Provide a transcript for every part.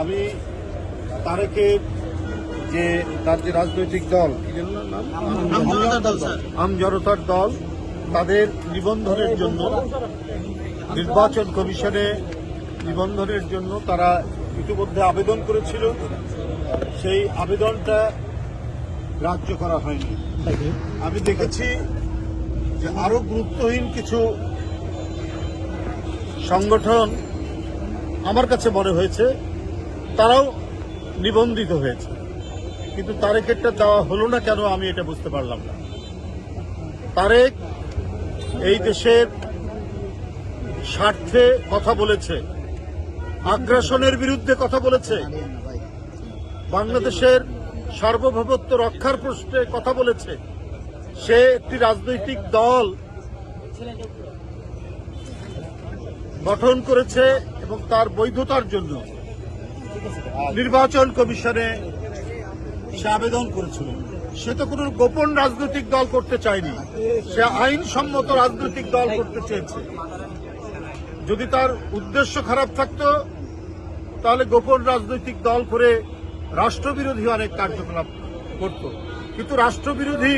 আমি তারেকের যে তার যে রাজনৈতিক দল আম জনতার দল তাদের নিবন্ধনের জন্য নির্বাচন কমিশনে নিবন্ধনের জন্য তারা ইতিমধ্যে আবেদন করেছিল। সেই আবেদনটা গ্রাহ্য করা হয়নি। আমি দেখেছি যে আরও গুরুত্বহীন কিছু সংগঠন আমার কাছে মনে হয়েছে তারাও নিবন্ধিত হয়েছে। কিন্তু তারেকেরটা দেওয়া হলো না কেন আমি এটা বুঝতে পারলাম না। তারেক এই দেশের স্বার্থে কথা বলেছে, আগ্রাসনের বিরুদ্ধে কথা বলেছে, বাংলাদেশের সার্বভৌমত্ব রক্ষার প্রশ্নে কথা বলেছে। সে একটি রাজনৈতিক দল গঠন করেছে এবং তার বৈধতার জন্য নির্বাচন কমিশনে সে আবেদন করেছিল। সে তো কোনো গোপন রাজনৈতিক দল করতে চায়নি। সে আইনসম্মত রাজনৈতিক দল করতে চেয়েছে। যদি তার উদ্দেশ্য খারাপ থাকতো, তাহলে গোপন রাজনৈতিক দল করে রাষ্ট্রবিরোধী অনেক কার্যকলাপ করত। কিন্তু রাষ্ট্রবিরোধী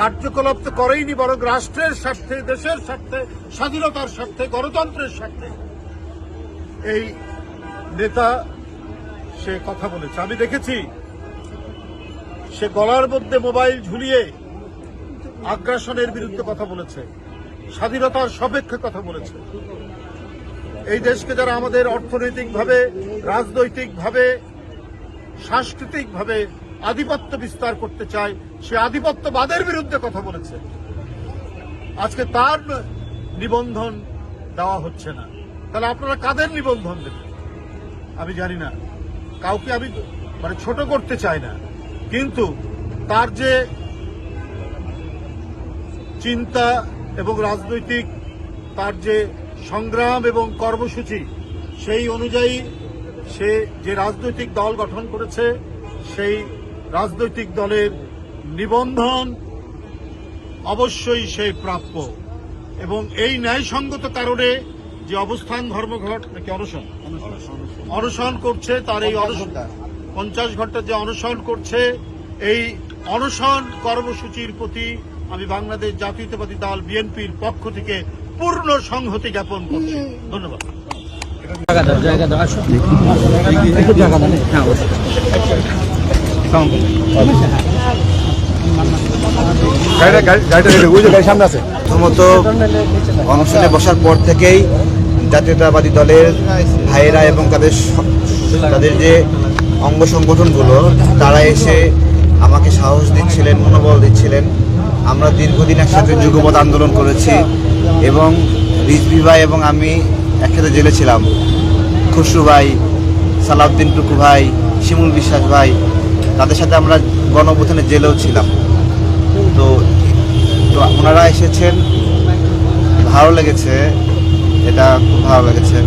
কার্যকলাপ তো করেইনি, বরং রাষ্ট্রের স্বার্থে, দেশের স্বার্থে, স্বাধীনতার স্বার্থে, গণতন্ত্রের স্বার্থে এই নেতা সে কথা বলেছে। আমি দেখেছি, সে গলার মধ্যে মোবাইল ঝুলিয়ে আগ্রাসনের বিরুদ্ধে কথা বলেছে, স্বাধীনতার সপেক্ষে কথা বলেছে। এই দেশকে যারা আমাদের অর্থনৈতিকভাবে, রাজনৈতিকভাবে, সাংস্কৃতিকভাবে আধিপত্য বিস্তার করতে চায়, সে আধিপত্যবাদের বিরুদ্ধে কথা বলেছে। আজকে তার নিবন্ধন দেওয়া হচ্ছে না। তাহলে আপনারা কাদের নিবন্ধন দেবেন? আমি জানি না। কাউকে আমি মানে ছোট করতে চাই না। কিন্তু তার যে চিন্তা এবং রাজনৈতিক তার যে সংগ্রাম এবং কর্মসূচি, সেই অনুযায়ী সে যে রাজনৈতিক দল গঠন করেছে, সেই রাজনৈতিক দলের নিবন্ধন অবশ্যই সেই প্রাপ্য। এবং এই ন্যায়সঙ্গত কারণে যে অবস্থান ধর্মঘট নাকি অনশন? অনশন। করছে তার এই অনশন পঞ্চাশ ঘণ্টা যে অনশন করছে এই অনশন কর্মসূচির প্রতি আমি বাংলাদেশ জাতীয়তাবাদী দল বিএনপির পক্ষ থেকে পূর্ণ সংহতি জ্ঞাপন করছি। ধন্যবাদ। হ্যাঁ প্রথমত অনশনে বসার পর থেকেই জাতীয়তাবাদী দলের ভাইয়েরা এবং তাদের তাদের যে অঙ্গ সংগঠনগুলো, তারা এসে আমাকে সাহস দিচ্ছিলেন, মনোবল দিচ্ছিলেন। আমরা দীর্ঘদিন একসাথে যুগপথ আন্দোলন করেছি এবং রিজভি ভাই এবং আমি একসাথে জেলে ছিলাম। খুশরু ভাই, সালাউদ্দিন টুকু ভাই, শিমুল বিশ্বাস ভাই, তাদের সাথে আমরা গণঅভ্যুত্থানে জেলেও ছিলাম। তো তো ওনারা এসেছেন, ভালো লেগেছে। এটা খুব ভালো লেগেছে।